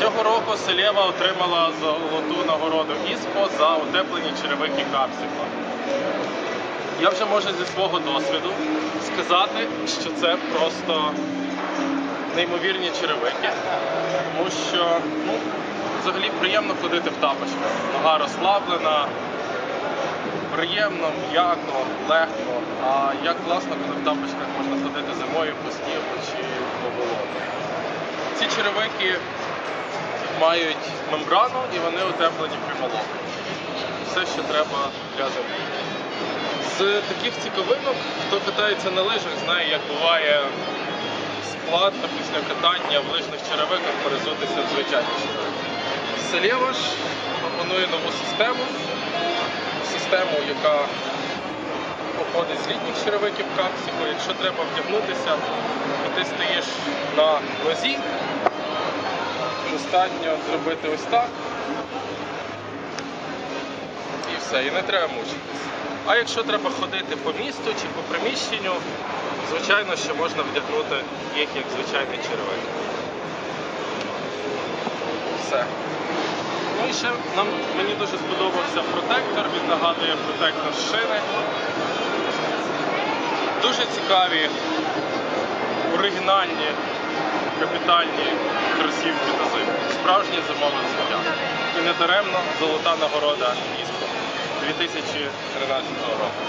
Цього року Селєва отримала золоту нагороду ІСПО за утеплені черевики капсикла. Я вже можу зі свого досвіду сказати, що це просто неймовірні черевики, тому що ну, взагалі приємно ходити в тапочках. Нога розслаблена, приємно, м'яко, легко. А як класно, коли в тапочках можна ходити зимою по снігу чи по болоту. Ці черевики мають мембрану і вони утеплені прямолом. Все, що треба для зими. З таких цікавинок, хто катається на лижах, знає, як буває складно після катання в лижних черевиках перезутися в звичайні черевики. Селєва ж пропонує нову систему, систему, яка походить з літніх черевиків капсику. Якщо треба вдягнутися, то ти стоїш на нозі, достатньо зробити ось так. І все, і не треба мучитися. А якщо треба ходити по місту чи по приміщенню, звичайно, що можна вдягнути їх як звичайний черевик. Все. Ну і ще нам, мені дуже сподобався протектор, він нагадує протектор шини. Дуже цікаві, оригінальні, капітальні кросівки на. Справжнє зимове життя. І не даремно золота нагорода міста 2013 року.